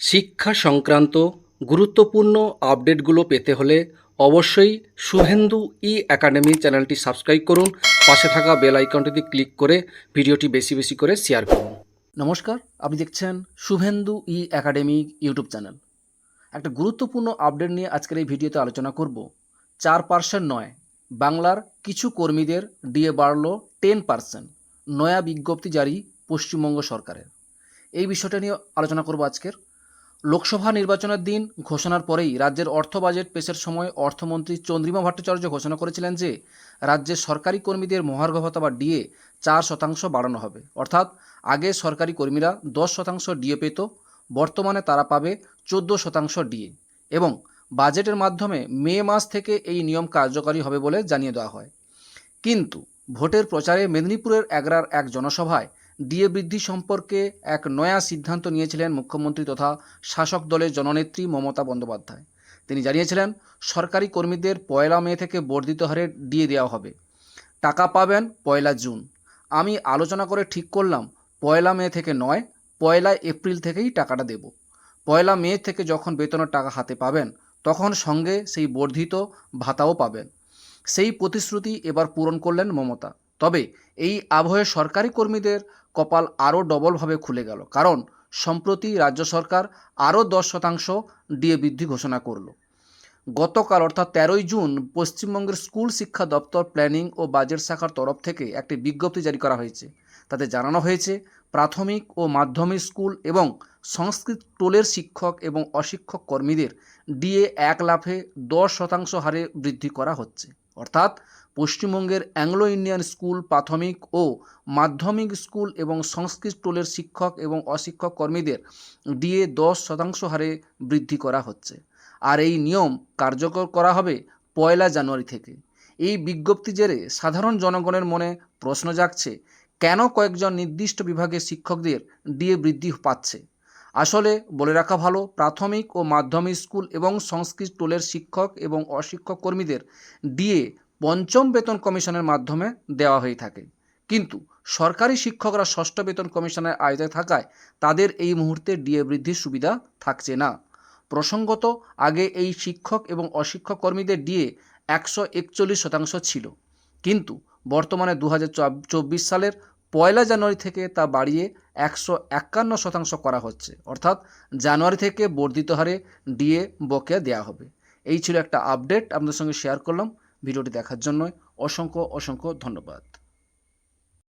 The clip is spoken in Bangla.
শিক্ষা সংক্রান্ত গুরুত্বপূর্ণ আপডেটগুলো পেতে হলে অবশ্যই শুভেন্দু ই একাডেমি চ্যানেলটি সাবস্ক্রাইব করুন। পাশে থাকা বেল আইকনটিতে ক্লিক করে ভিডিওটি বেশি বেশি করে শেয়ার করুন। নমস্কার, আপনি দেখছেন Shubhendu E academy YouTube channel. একটা গুরুত্বপূর্ণ আপডেট নিয়ে আজকের এই ভিডিওতে আলোচনা করব। চার পার্সেন্ট নয়, বাংলার কিছু কর্মীদের ডিএ বাড়ল টেন পার্সেন্ট নয়া বিজ্ঞপ্তি জারি পশ্চিমবঙ্গ সরকারের। এই বিষয়টা নিয়ে আলোচনা করব আজকের। লোকসভা নির্বাচনের দিন ঘোষণার পরেই রাজ্যের অর্থ বাজেট পেশের সময় অর্থমন্ত্রী চন্দ্রিমা ভট্টাচার্য ঘোষণা করেছিলেন যে রাজ্যের সরকারি কর্মীদের মহার্ঘ ভাতা বা ডিএ চার শতাংশ বাড়ানো হবে। অর্থাৎ, আগে সরকারি কর্মীরা দশ শতাংশ ডিএ পেত, বর্তমানে তারা পাবে চোদ্দ শতাংশ ডিএ এবং বাজেটের মাধ্যমে মে মাস থেকে এই নিয়ম কার্যকরী হবে বলে জানিয়ে দেওয়া হয়। কিন্তু, ভোটের প্রচারে মেদিনীপুরের এগরার এক জনসভায় ডিএ বৃদ্ধি সম্পর্কে এক নয়া সিদ্ধান্ত নিয়েছিলেন মুখ্যমন্ত্রী তথা শাসক দলের জননেত্রী মমতা বন্দ্যোপাধ্যায়। তিনি জানিয়েছিলেন, সরকারি কর্মীদের পয়লা মে থেকে বর্ধিত হারে ডিএ দেওয়া হবে। টাকা পাবেন পয়লা জুন। আমি আলোচনা করে ঠিক করলাম, পয়লা মে থেকে নয়, পয়লা এপ্রিল থেকেই টাকাটা দেব। পয়লা মে থেকে যখন বেতনের টাকা হাতে পাবেন, তখন সঙ্গে সেই বর্ধিত ভাতাও পাবেন। সেই প্রতিশ্রুতি এবার পূরণ করলেন মমতা। তবে এই আবহে সরকারি কর্মীদের কপাল আরও ডবলভাবে খুলে গেল। কারণ সম্প্রতি রাজ্য সরকার আরও দশ শতাংশ ডিএ বৃদ্ধি ঘোষণা করল। গতকাল, অর্থাৎ তেরোই জুন, পশ্চিমবঙ্গের স্কুল শিক্ষা দপ্তর প্ল্যানিং ও বাজেট শাখার তরফ থেকে একটি বিজ্ঞপ্তি জারি করা হয়েছে। তাতে জানানো হয়েছে, প্রাথমিক ও মাধ্যমিক স্কুল এবং সংস্কৃত টোলের শিক্ষক এবং অশিক্ষক কর্মীদের ডিএ এক লাফে দশ শতাংশ হারে বৃদ্ধি করা হচ্ছে। অর্থাৎ পশ্চিমবঙ্গের অ্যাংলো ইন্ডিয়ান স্কুল প্রাথমিক ও মাধ্যমিক স্কুল এবং সংস্কৃত টোলের শিক্ষক এবং অশিক্ষক কর্মীদের ডিএ দশ শতাংশ হারে বৃদ্ধি করা হচ্ছে। আর এই নিয়ম কার্যকর করা হবে পয়লা জানুয়ারি থেকে। এই বিজ্ঞপ্তি জেরে সাধারণ জনগণের মনে প্রশ্ন জাগছে, কেন কয়েকজন নির্দিষ্ট বিভাগের শিক্ষকদের ডিএ বৃদ্ধি পাচ্ছে? আসলে বলে রাখা ভালো, প্রাথমিক ও মাধ্যমিক স্কুল এবং সংস্কৃত টোলের শিক্ষক এবং অশিক্ষক কর্মীদের ডিএ পঞ্চম বেতন কমিশনের মাধ্যমে দেওয়া হয়ে থাকে। কিন্তু সরকারি শিক্ষকরা ষষ্ঠ বেতন কমিশনের আয়তায় থাকায় তাদের এই মুহূর্তে ডিএ বৃদ্ধির সুবিধা থাকছে না। প্রসঙ্গত, আগে এই শিক্ষক এবং অশিক্ষক কর্মীদের ডিএ একশো একচল্লিশ শতাংশ ছিল। কিন্তু বর্তমানে দু সালের পয়লা জানুয়ারি থেকে তা বাড়িয়ে একশো একান্ন শতাংশ করা হচ্ছে। অর্থাৎ জানুয়ারি থেকে বর্ধিত হারে ডিএ বকেয়া দেওয়া হবে। এই ছিল একটা আপডেট। আপনাদের সঙ্গে শেয়ার করলাম। ভিডিওটি দেখার জন্য অসংখ্য অসংখ্য ধন্যবাদ।